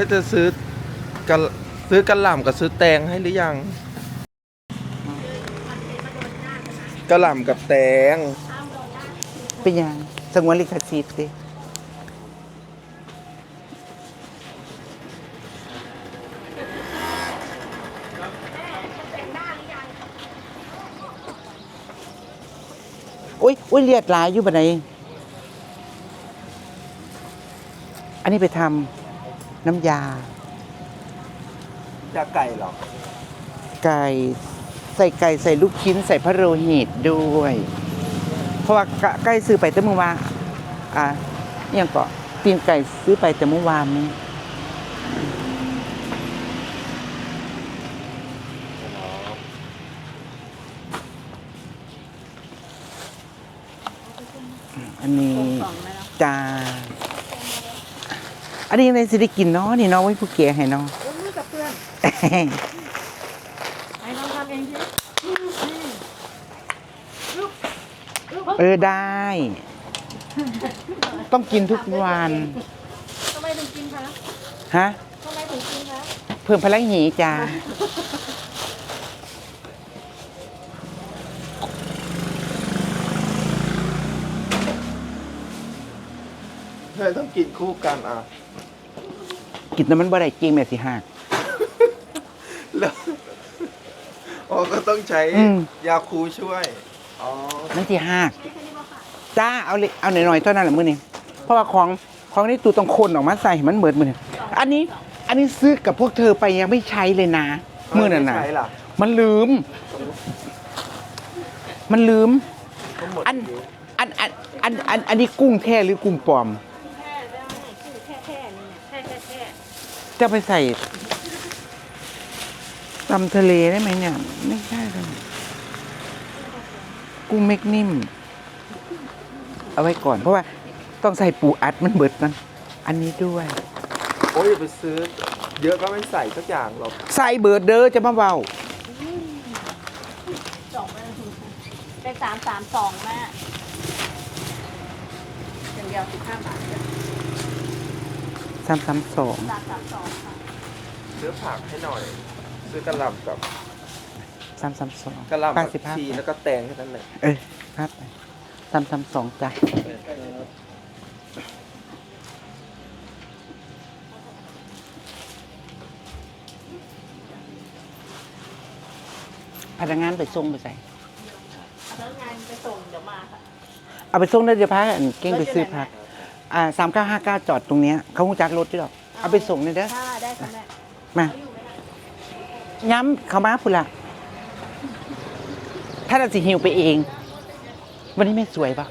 ก็จะซื้อกะซื้อกระหล่ำกับซื้อแตงให้หรือยังกระหล่ำกับแตงเป็นยังสงวนลิขสิทธิ์ดิอุ้ยอุ้ยเลียดหลายอยู่บันไดอันนี้ไปทำ น้ำยาจะไก่หรอไก่ใส่ไก่ใส่ลูกชิ้นใส่พระโลหิตด้วย เพราะว่ากะใกล้ซื้อไปแต่เมื่อวานอะอิหยังก็ตีนไก่ซื้อไปแต่เมื่อวานนี้อันนี้จา อันนี้ในสิได้กินเนาะนี่เนาะไว้ผู้เกียให้เนาะยกมือกับเพื่อนไอ้น้องทำเองสิเออได้ ต้องกินทุกวันทำไมถึงกินคะฮะทำไมถึงกินคะเพิ่มพลังหีจ้าเธอต้องกินคู่กันอะ กินน้ำมันบ่ได้จริงแม่สิหัก แล้วอ๋อก็ต้องใช้อืม ยาคูช่วย อ๋อ มันสิหักจ้าเอาเลยเอาหน่อยๆเท่านั้นแหละมื้อนี้เพราะว่าของของนี่ตูต้องคนออกมาใส่ให้มันเหมือนมื้อนี้อันนี้อันนี้ซื้อกับพวกเธอไปยังไม่ใช้เลยนะมื้อนั้นน่ะไม่ใช่ล่ะ มันลืม มันลืม ก็หมดอันอยู่อันอันอันอันอันนี้กุ้งแท้หรือกุ้งปลอม แค่ได้คือแค่แค่นี่เนี่ยแค่แค่แค่ จะไปใส่ตำทะเลได้ไหมเนี่ย ไม่ใช่เลยกุ้งเม็กนิ่ม เอาไว้ก่อน เพราะว่าต้องใส่ปูอัดมันเบิดมันอันนี้ด้วย โอ้ยอย่าไปซื้อ เยอะก็ไม่ใส่สักอย่างหรอกใส่เบิดเด้อจะมาเบาสองมาเป็นสามสามสองแม่อย่างเดียวสิบห้าบาทจ้ะ สามสามสองสามสามสองค่ะซื้อผักให้หน่อย ซื้อกระหล่ำกับสามสามสองกระหล่ำป้ากับสิบห้าชีแล้วก็แตงแค่นั้นเลยเออครับสามสามสองจ้ะพนักงานไปส่งไปใส่แล้วงานไปส่งเดี๋ยวมาค่ะเอาไปส่งได้เดี๋ยวพักอันเก่งไปซื้อพัก อ่าสามเก้าห้าเก้าจอดตรงเนี้ยเขาคงจักรถด้วยหรอกเอาไปส่งเลยเด้อค่ะได้ค่ะแม่มาย้ำเขามาพุ่นละถ้าเราสิหิวไปเอง วันนี้ไม่สวยปะ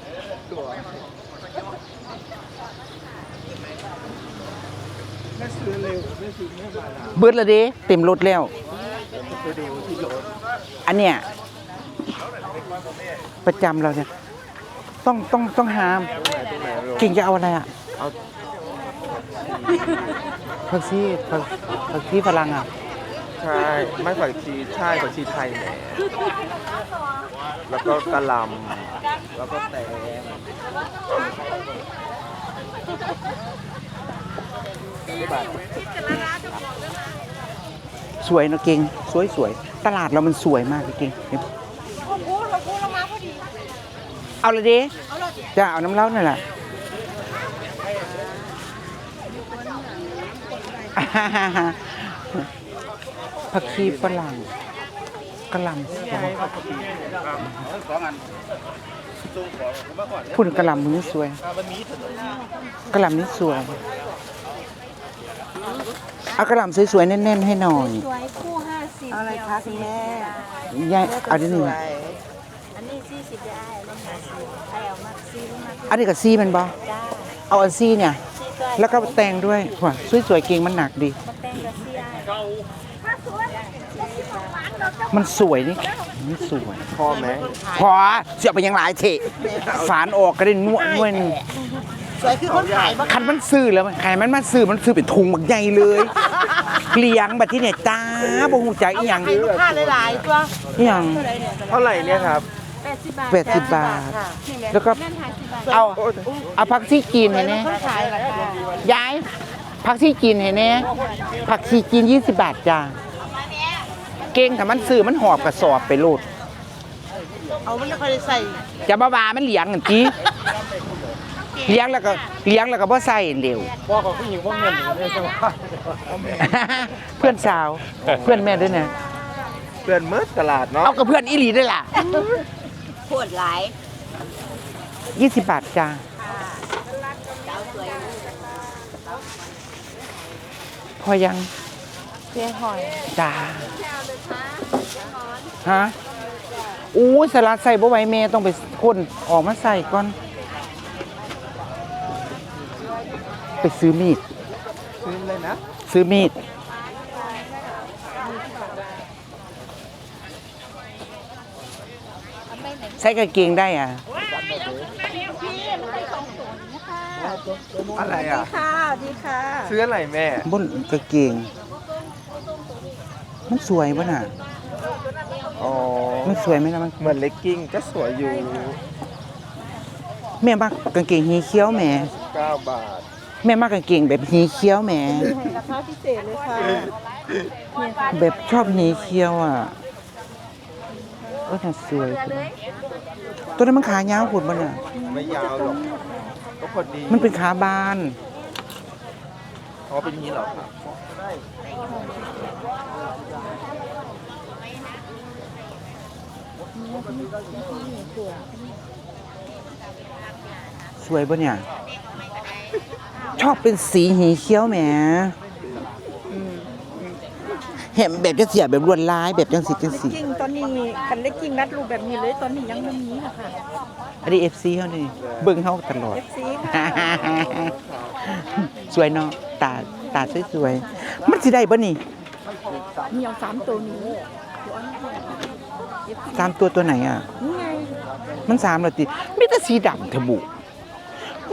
ไม่ซื้อเร็วไม่ซื้อไม่มานะเบิดและเด้เต็มรถแล้ว ไปดูที่รถอันเนี้ยประจำเราเนี่ย ต้องต้องต้องหาม ก่งจะเอาอะไรอะเอาผักชีผักผักชีฝรั่งอะ ใช่ไม่ผักชีใช่ผักชีไทยแหมแล้วก็กระหล่ำแล้วก็แตงสวยเนอะเก่งสวยสวยตลาดเรามันสวยมากเก่งโอ้โหเราพูดเรามาพอดีเอาเลยเด้เอาเลยจะเอาน้ำเล้านั่นแหละ ผักชีฝรั่งกระหลำพูดถึงกระหลำมือสวยกระหลำนี่สวยเอากระหลำสวยๆแน่นๆให้หน่อยสวยคู่ห้าสิบอะไรคะคุณแม่ยายเอาดิหนึ่งอันนี้สี่สิบได้ลงมาสี่ใครเอามาสี่ลงมาอันนี้กับซี่มันบอจ้าเอาอันซี่เนี่ยสี่ตัว แล้วก็แตงด้วยว่ะสวยๆเก่งมันหนักดีมาแต่งกับสี่ได้มันสวยนี่มันสวย พ่อแม่พอเสียไปยังหลายเทะฝานออกก็ได้นวดนวดสวยคือคนขายบ้างคันมันซื้อแล้วขายมันมาซื้อมันซื้อเป็นถุงบักใหญ่เลยเลี้ยงแบบที่เนี่ยจ้าบ่ฮู้จักอีหยังให้ลูกค้าหลายๆตัวอีหยังเท่าไหร่เนี่ยครับแปด สิบบาท80บาท ค่ะแล้วก็แม่นขายสิบบาทเอาเอาผักซี่จีนให้แน่คนขายราคายายผักชีกินให้แน่ผักชีกิน20บาทจ้าเก่งถ้ามันซื้อมันหอบกระสอบไปโลดเอามันแล้วค่อยได้ใส่จะบ้าบามันเหลียงกันจีเลี้ยงแล้วก็เลี้ยงแล้วก็บ่ใส่เร็วพ่อของผู้หญิงว่าเงินเลยจังหวะเพื่อนสาวเพื่อนแม่ด้วยนะ เพื่อนมืดตลาดเนาะเอากับเพื่อนอีหลีด้วยล่ะ ปวดหลาย20บาทจ้าสาวสวยพอยังเพียหอยจ้าฮะอู้สลัดใส่บ่ไหวแม่ต้องไปคนออกมาใส่ก่อน ไปซื้อมีด ซื้อเลยนะ ซื้อมีด ใส่กางเกงได้อะอะไรอะ ค่ะดีค่ะซื้ออะไรแม่ บนกางเกง มันสวยป่ะน่ะ อ๋อ มันสวยไหมล่ะมันเหมือนเลกกิ้งก็สวยอยู่ แม่มักกางเกงหีเขียวแหม่9 บาท แม่มักกางเกงแบบหีเขียวแหม่ราคาพิเศษเลยค่ะแบบชอบหีเขียวอะ ก็น่าสวย ตัวนั้นมันขายาวหุ่นมันอะ ไม่ยาวหรอกก็พอดีมันเป็นขาบาน อ๋อเป็นอย่างนี้เหรอครับสวยปะเนี่ย ชอบเป็นสีหีเขียวแหม เห็นแบบจะเสียแบบลวดลายแบบจังสีจังสีจริงตอนนี้กันเล็กจริงนัดรูปแบบนี้เลยตอนนี้ยังไม่มีนะคะอันนี้เอฟซีเขานี่เบิ่งเขาตลอด FC ค่ะสวยเนาะตาตาสวยๆมันสิได้ปะนี่มีเอาสามตัวนี้สามตัวตัวไหนอะ นี่ไงมันสามเหรอติมีแต่สีดำเถอะบุ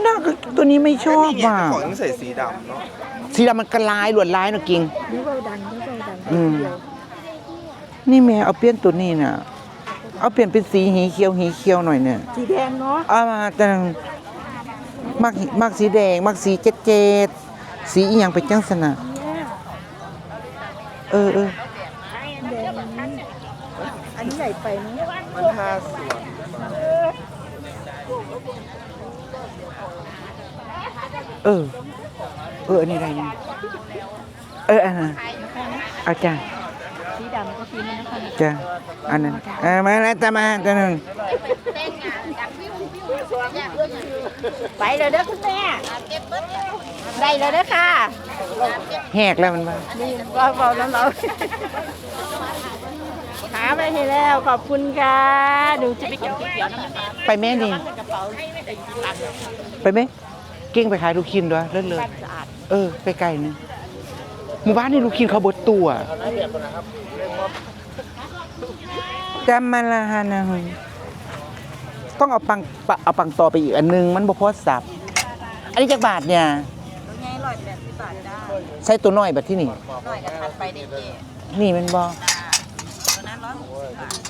น่าก็ตัวนี้ไม่ชอบนี่ไงว่ะของต้องใส่สีดำเนาะ สีดำมันกระลายลวดลายเนาะกิงนี่เบาดังนี่เบาดังอืมเดียวนี่แม่เอาเปลี่ยนตัวนี้น่ะ เอาเปลี่ยนเป็นสีหีเขียวหีเขียวหน่อยเนี่ยสีแดงเนาะเอามาแต่มักมักสีแดง มักสีเจ็ดเจ็ดสีอีหยังไปจังสนะเนี่ยเออเออแดงอันนี้ใหญ่ไปเนาะมันห้าส่วนเออ เอออันนี้อะไรเนี่ยเอออันนั้นเอาจ้ะสีดำก็สีนี้นะคะจ้ะอันนั้นเออมาแล้วจะมาตัวนึงไปเลยเด้อคุณแม่ได้เลยเด้อค่ะแหกแล้วมันว่านี่เบาเบาแล้วเราหาไปให้แล้วขอบคุณค่ะดูจะไปเก็บก๋วยเตี๋ยวน้ำมันไปแม่นี่กระเป๋าไปไหม เก่งไปขายลูกชิ้นด้วยเลิศเลยสะอาดเออ ไปไกลนึงหมู่บ้านนี่ลูกชิ้นเขาเบดตัวจำมาละฮะนะต้องเอาปังปะเอาปังต่อไปอีกอันนึง มันบ่พอสับ อันนี้จักบาทเนี่ยตัวใหญ่ร้อยแปดสิบบาทจ้าใส่ตัวน้อยแบบที่นี่น้อยกระทัดไปเด็กนี่มันบ่ๆตัวนั้นร้อยหกสิบ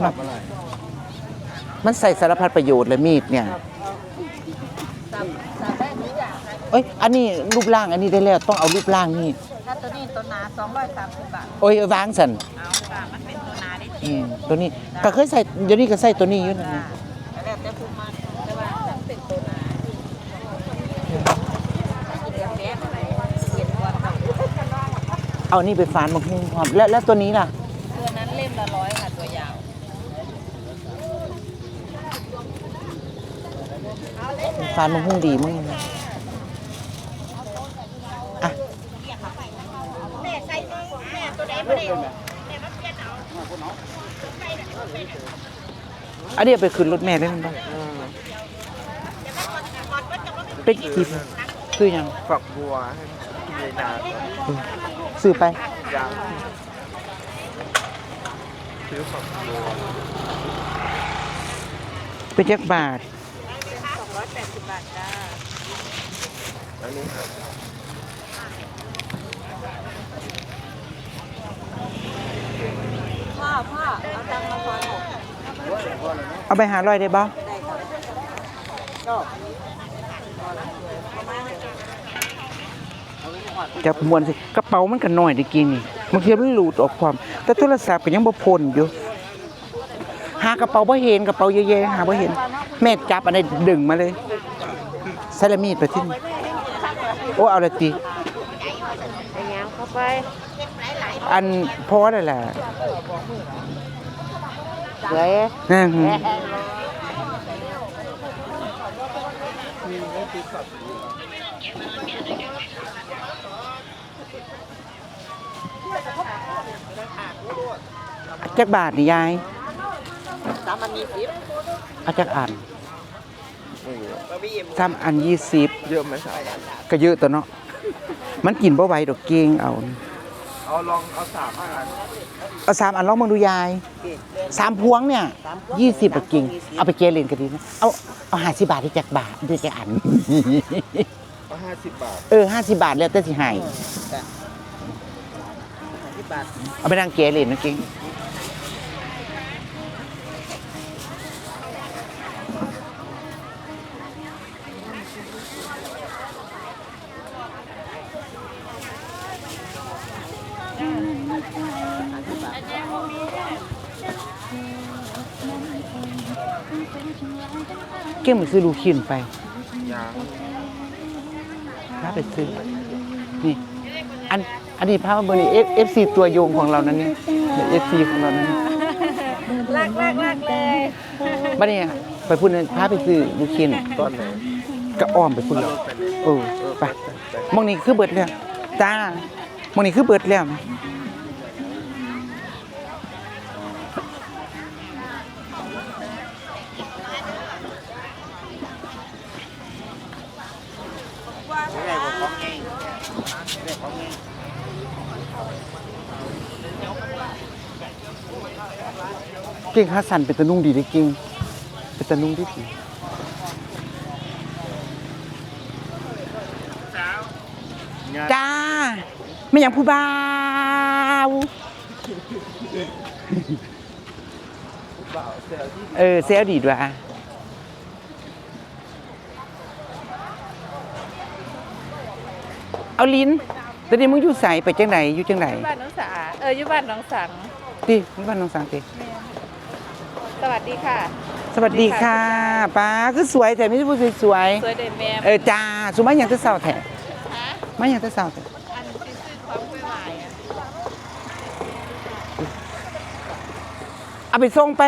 บาทมันมันใส่สารพัดประโยชน์เลยมีดเนี่ย สับสับได้ทุกอย่างค่ะ เอ้ย อันนี้รูปร่างอันนี้ได้แล้วต้องเอารูปร่างนี่ ถ้าตัวนี้ตัวหนาสองร้อยสามสิบบาท โอ้ยวางสันเอาค่ะมันเป็นตัวหนาได้อืมตัวนี้ก็เคยใส่เดี๋ยวนี้ก็ใส่ตัวนี้อยู่นะจ้าแล้วแต่ผู้มันแต่ว่ามันเป็นตัวหนาเรียบแบ๊ะอะไรเย็นกว่าค่ะเอานี่ไปฝานมาหุ้มพร้อมแล้วแล้วตัวนี้ล่ะ ตัวนั้นเล่มละร้อยค่ะตัวยาวฟานมันหุ้งดีมั้งนะอะ อันนี้เอาไปขึ้นรถแม่ได้ไหมบ้างเป็นกี่คือยังฝักบัวให้กินเลยนานซื้อไปยางซื้อฝักบัวเป็นจักบาทสองร้อยแปดสิบบาทจ้า อันนี้ครับ พ่อพ่อเอาตังค์มาพอหกเอาไปหารอยได้บ้าณจับมวนสิกระเป๋ามันก็นน้อยได้กินนี่บางทีมันหลุดออกความ แต่โทรศัพท์ก็ยังบ่พ้นอยู่หากระเป๋าบ่เห็นกระเป๋าเยอะๆหาบ่เห็น แม่จับอันนี้ดึงมาเลยใส่ละมีดไปที่นี่โอ้เอาละติไปยางเข้าไป อันพอได้แหละเฮ้ยนั่นจักบาทนี่ยายสามอันยี่สิบอาจักอันสามอันยี่สิบเยอะไหมสามก็เยอะตัวเนาะมันกินบ่ไหวดอกเกงเอา เอาลองเอาสามอันเอาสามอันลองมาดูยายสามพวงเนี่ยยี่สิบอะกิงเอาไปเกลียนก็ดีนะเอาเอาห้าสิบบาทที่จักบาทที่จักอันเอาห้าสิบบาทเออห้าสิบบาทแล้วแต่สิให้เอาไปนั่งเกลียนนะกิง ก่งมันซื้อลูกชิ้นไปยางถ้าไปซื้อ นี่ อัน อันนี้ภาพเบอร์นี่เอฟซีตัวยงของเรานั่นนี่เอฟซีของเรานั่นลากลากลากเลยบ้านนี้ไปพูดนั่นพาไปซื้อลูกชิ้นตอนไหนก็อ้อมไปพูดแล้วเออไปมองนี่คือเบิดแล้วจ้ามองนี่คือเบิดแล้ว ก่งฮัสสันเป็นตะนุ่งดีได้จริงเป็นตะนุ่งที่ดีจ้าไม่อย่างผู้บ่าวเออเซลดีด้วยอะเอาลิ้นตอนนี้มึงอยู่ใสไปจังไหนอยู่จังไหนบ้านน้องสาเอออยู่บ้านน้องสังติมึงบ้านน้องสังติส วัสดีค่ะ สวัสดีค่ะป้าคือสวยแต่ไม่ใช่ผู้สวยสวยเด่นแม่ๆเออจ้าสุมาอย่างที่เศร้าแท้มาอย่างที่เศร้าแท้อันที่ซื้อของไปไหวอะเอาไปส่งไป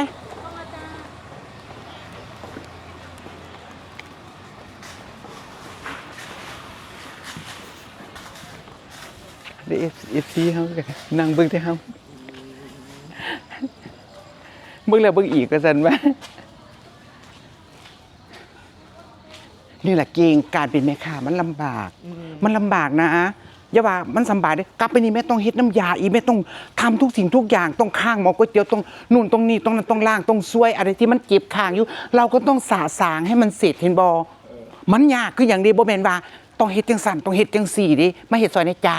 เดี๋ยวเอฟซีเขาก็นั่งเบิ่งที่เขา เบิ่งแล้วเบิ่งอีกก็สันว่านี่แหละเกงการเป็นแม่ค้ามันลำบาก มันลำบากนะอย่าว่ามันสำบายเด้กลับไปนี่แม่ต้องเฮ็ดน้ำยาอีแม่ต้องทำทุกสิ่งทุกอย่างต้องข้างหมอก๋วยเตี๋ยวต้องนู่นต้องนี่ต้องนั้นต้องล่างต้องซวยอะไรที่มันเก็บข้างอยู่ เราก็ต้องสาสางให้มันเสร็จเห็นบ่มันยากคืออย่างเดียวบ่แม่นว่าต้องเฮ็ดจังสั่นต้องเฮ็ดจังสี่ดิมาเฮ็ดซอยในจา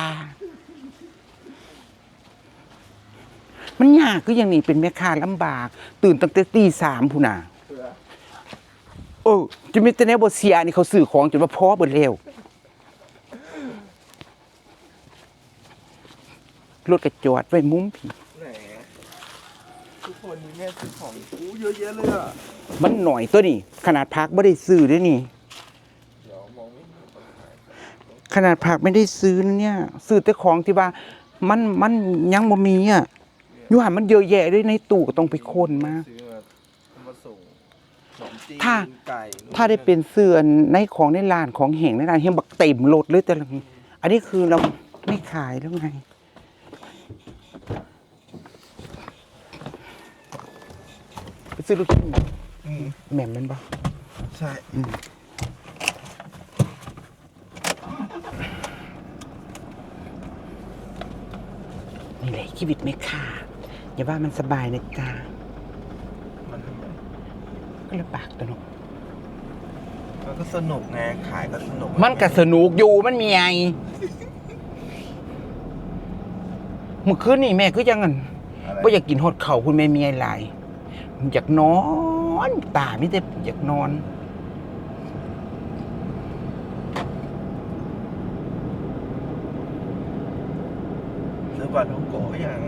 มันยากคืออย่างนี้เป็นแม่ค้าลำบาก ตื่นตั้งแต่ตีสามพูน่ะโอ้จะมีแต่แนวบ่เสียนี่เขาซื้อของจนว่าพอเบิดแล้วรถกระจอดไว้มุมผีไหนทุกคนมีแม่ซื้อของอู้เยอะแยะเลยอะมันหน่อยตัวนี้ขนาดพักไม่ได้ซื้อด้วยนี่ เดี๋ยวมองไม่เห็นขนาดผักไม่ได้ซื้อนะเนี่ย ซื้อแต่ของที่ว่ามันมันยังบ่มีอะอ ยูหันมันเยอะแยะด้วยในตู้ก็ต้องไปค้นมาซื้อมาเอามาส่งขนมจีนถ้า ไก่ถ้าได้เป็นเสื้อในของในร้านของแห่งในร้านเฮียบักเต็มรถเลยแต่ละอันนี้คือเราไม่ขายแล้วไง ไปซื้อลูกชิ้นอืมแหม่มมันบ่ใช่นี่แหละชีวิตไม่ค่า อย่าว่ามันสบายนะจ๊ะมันทำไมก็ลำบากตัวเนกมันก็สนุกไงขายก็สนุกมันก็สนุกอยู่มันมีไงเมื่อคืนนี่แม่ก็ยังงั้นอะไรว่าอยากกินฮอดเข่าวคุณแม่มีอะไรอยากนอนตาไม่ได้อยากนอน ม ปลาท่องโกะยัง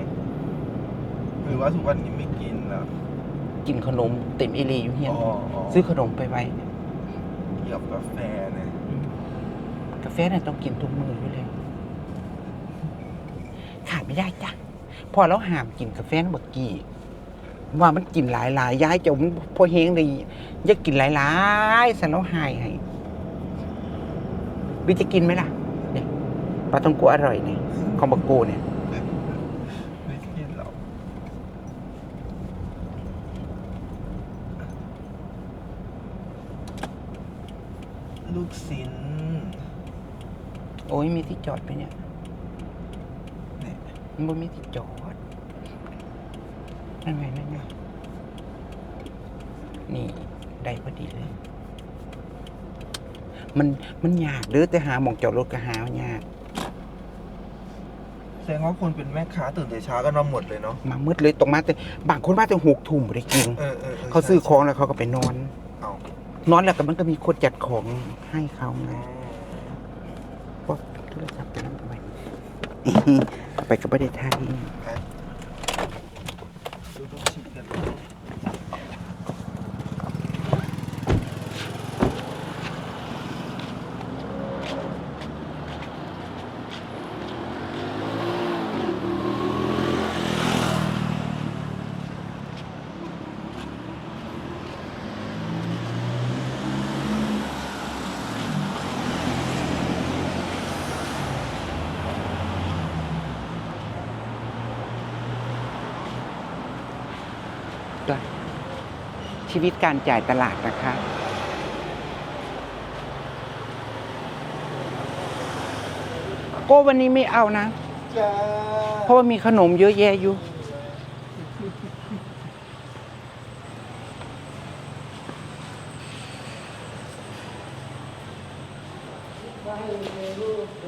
หรือ ว่าทุกวันนี้ไม่กินแล้วกินขนมเต็มเอรีอยู่เฮียนอ๋ออ๋อซื้อขนมไปไว้เกี่ยวกับกาแฟเนี่ยกาแฟน่ะต้องกินทุกมื้ออยู่แล้วขาดไม่ได้จ้ะพอเราห้ามกินกาแฟนะเมื่อกี้ว่ามันกินหลายหลายๆย้ายจมพอเฮงเลยอย่ากินหลายหลายๆสันเราหายให้วิจะกินไหมล่ะเนี่ยปลาต้องกัวอร่อยเนี่ยของบักโกเนี่ย ไม่กินหรอก ลูกศิลโอ้ยมีที่จอดไหมเนี่ยเนี่ยมันบ่มีที่จอดนั่นไงนั่นไงนี่ได้พอดีเลย มันมันยากเด้อแต่หาหมองจอดรถก็หายากแสดงว่าคนเป็นแม่ค้าตื่นแต่เช้ากันมาหมดเลยเนาะมามืดเลยตรงมาแต่บางคนมาแต่หกทุ่มบ่ได้กิน เออเออเขาซื้อของแล้วเขาก็ไปนอนเอา นอนแล้วก็มันก็มีคนจัดของให้เขาไงอ๋อพวกโทรศัพท์ไปนั่นไปเอาไปกับประเทศไทย ดูลูกชิ้นกัน ชีวิตการจ่ายตลาดนะคะ โก้วันนี้ไม่เอานะจ้าเพราะว่ามีขนมเยอะแยะอยู่ เ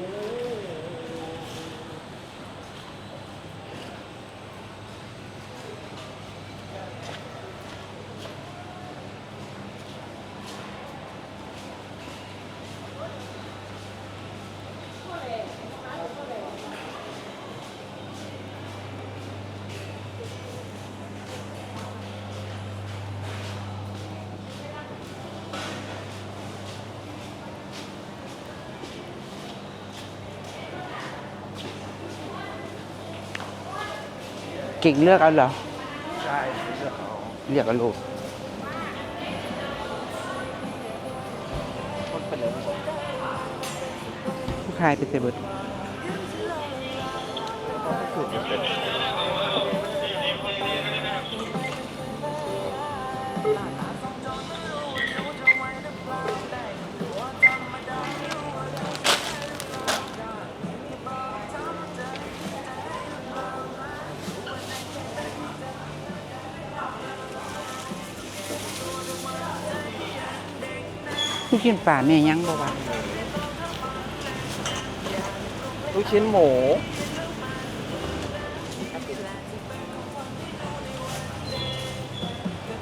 ก่งเลือกเอาเหรอ ใช่เลือกเอาเลือกเอาลูกคนไปเลยผู้ชายเป็นเซเบิร์ต ชิ้นป่าแม่ยังบ่ว่าลูกชิ้นหมู